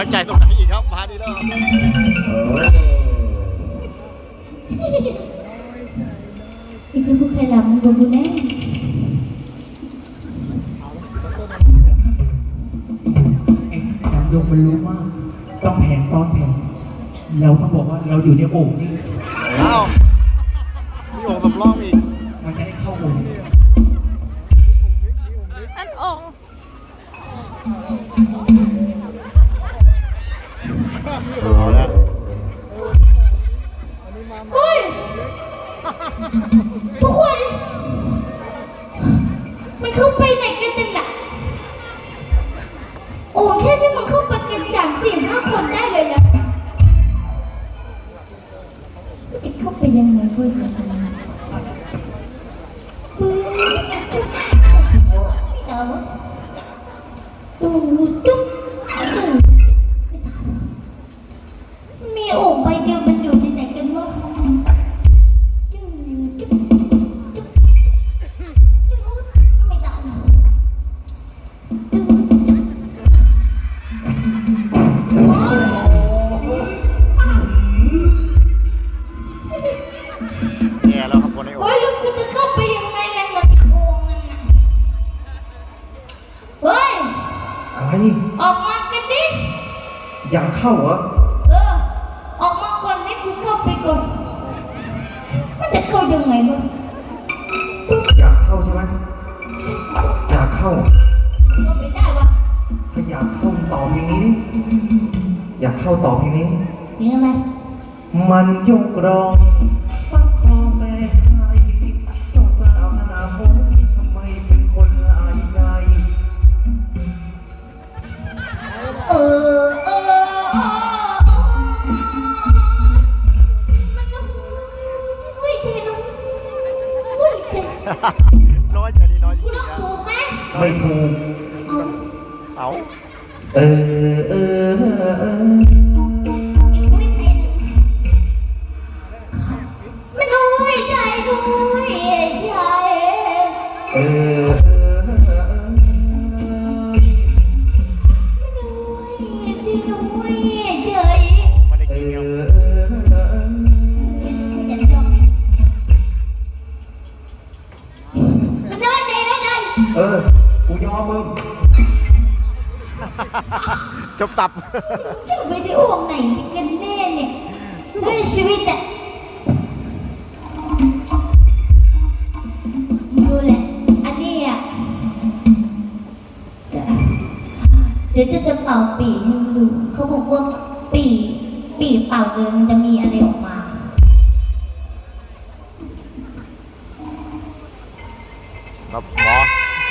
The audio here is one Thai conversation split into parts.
น้อยใจตรงไหนอีกครับมาดีแล้วนี่คือพวกใครหลับมึงดูกูแน่ไอ้ำดงมันรู้ว่าต้องแผนซ้อนแผน เราต้องบอกว่าเราอยู่ในโอ่งนี่เอ้าพี่ ไเข้าเหรอ เออ ออกมาก่อนให้กูเข้าไปก่อน มันจะเข้ายังไงวะอยากเข้าใช่ไหมอยากเข้าเข้าไปได้วะถ้าอยากเข้าต่อเพลงนี้ อยากเข้าต่อเพลงนี้เป็นอะไรมันยกรอง เจบตับจะไปที่อ้วงไหนกันแน่เนี่ยเรื่องชีวิตอะดูแหละ อันนี้อะเดี๋ยวจะจะเป่าปีให้มึงดู เขาบอกว่าปีปีเป่าเดินมันจะมีอะไรออกมา ครับหมอ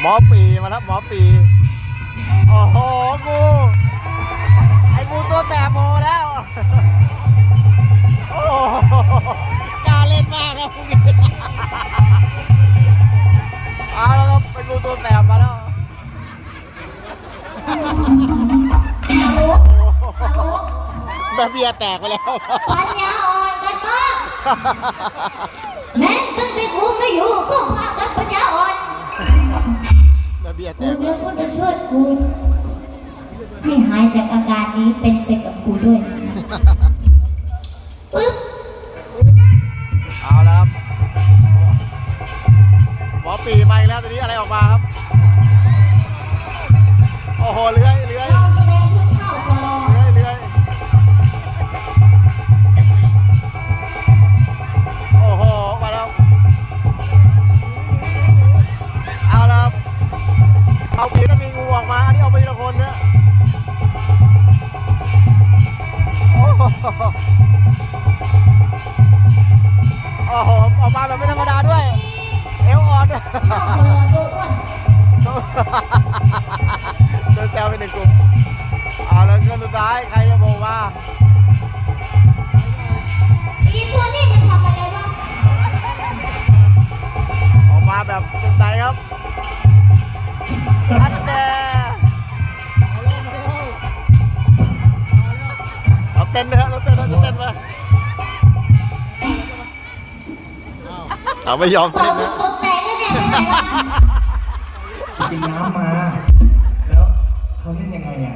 หมอปีมาแล้วหมอปี โอ้โหกู ไอ้กูตัวแสบโมแล้ว โอ้โหกล้าเล่นมากครับพวกนี้เอาแล้วครับไอ้กูตัวแสบมาแล้วแบบเบียร์แตกไปแล้วปัญญาอ่อนกันมากแม้ตั้งแต่กูไม่อยู่ก็พากันปัญญาอ่อนแบบเบียร์แตกูกไปเดี๋ยแล้ววกูจะช่วยกูให้หายจากอาการนี้เป็นไปกับกูด้วยปึ๊บเอาแล้วครับหมอปีมาอีกแล้วตอนนี้อะไรออกมาครับ ไม่ยอมตัวเต้นมึนะงตัวแตกแล้วเนี่ยเห็นไหมวะไปน้ำมา แล้วเขาเล่นยังไงอะ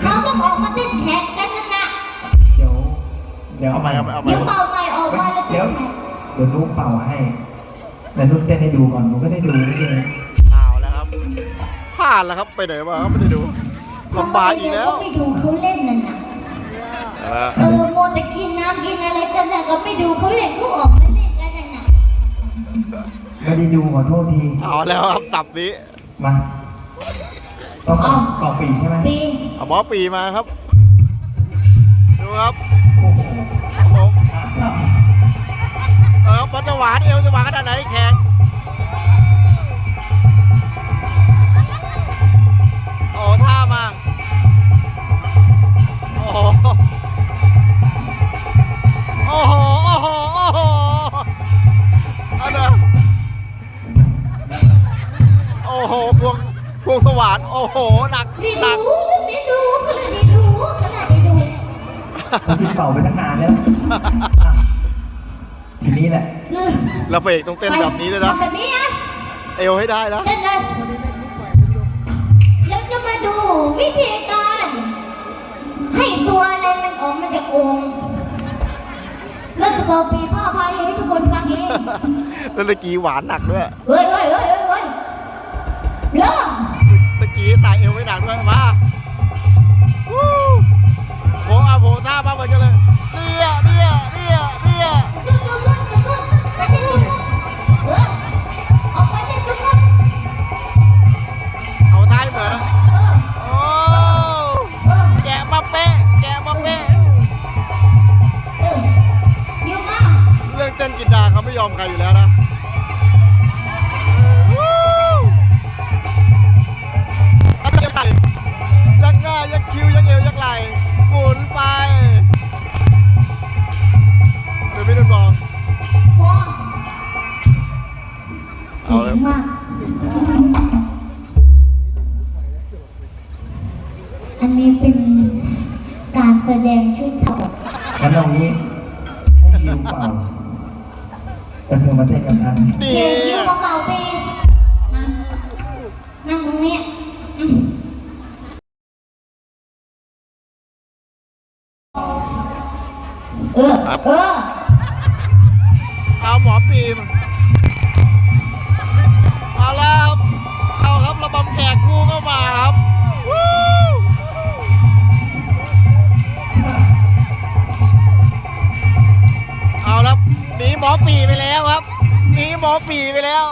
เขาต้องออกมาเต้นเดี๋ยวเอาเอาไปไปเอาไปเอาไป เดี๋ยวเป่าไตออกมาแล้วเดี๋เต้ยวนแข่งเดี๋ยวนุ๊กเป่าให้แต่นุ๊กเต้นให้ดูก่อนนุ๊กก็ได้ดูเมื่อกี้นี้เอาแล้วครับพลาดแล้วครับ ไปไหนมาครับไม่ได้ดูลำบากอีกแล้วทำไมเราก็ไม่ดูเขาเล่นนั่นน่ะเออเออโมวแต่กินน้ำกินอะไรกันน่ะก็ไม่ดูเขาเล่นเขาออกมาเล่นกันน่ะ ไม่ได้ดูขอโทษทีเอาแล้วครับสับนี้มาต้องกรอกกรอกปีใช่ไหมจริงเอาหมอปีมาครับ ดูครับโอ้โหโอ้โหเออมันจะหวานเอวจะหวานขนาดไหนแข็งโอ้ท่ามา โหหนักนี่หนักดูนี่ดูก็เลยนี่ดูก็เลยนี่ดูเขาที่เป่าไปตั้งนานแล้วอะทีนี้แหละคือแล้วพระเอกต้องเต้นแบบนี้ด้วยนะทำแบบนี้นะเอวให้ได้นะเต้นเลยแล้วจะมาดูวิธีการ ให้ตัวอะไรมันออกมาจากองค์แล้วจะบอกปีพ่อพายให้ทุกคนฟังเองแล้วตะกี้หวานหนักด้วย เฮ้ยเฮ้ยเฮ้ยเฮ้ยเฮ้ยเริ่ม ตะกี้ตายเอวไม่หนักด้วยมาวู้โผอาโผล่หน้ามาเหมือนกันเลยเนี่ยเนี่ยเนี่ยเนี่ยเออออกได้เหมือนโอ้แกะมาเป๊ะแกะมาเป๊ะเรื่องเต้นกินดาเขาไม่ยอมใครอยู่แล้วนะ อันนี้เป็นการแสดงชุดถอดงั้นเอางี้ให้ยิวเป่าแต่เธอมาเต้นกับฉันดีเขียนยิ้มเบาๆไปมานั่งตรงนี้อืมเออ เออ เอาหมอปีมเอาแล้วครับ เอาครับระบำแขกกูเข้ามาครับ ไปแล้วครับหนีหมอปีไปแล้ว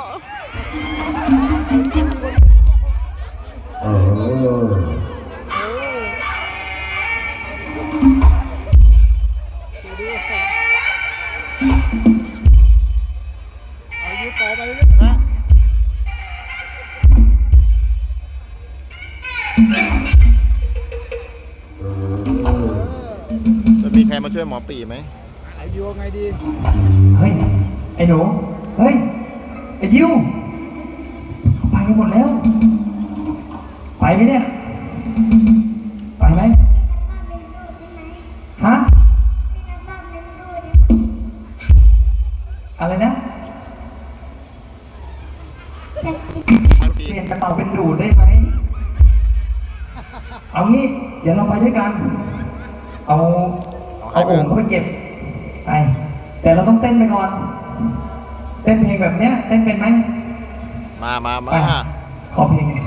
เออนะจะมีใครมาช่วยหมอปีไหมเฮ้ย ไอ้หนู เฮ้ย ไอ้ยิวเขาไปกันหมดแล้ว ไปไหมเนี่ย ไปไหมฮะ อะไรนะหมอปีเปลี่ยนกระเป๋าเป็นดูดได้ไหม เอางี้ เดี๋ยวเราไปด้วยกัน เอา เอาโอ่งเข้าไปเก็บ ไป แต่เราต้องเต้นไปก่อน เต้นเพลงแบบเนี้ยเต้นเป็นไหมมามามาไปขอเพลงไป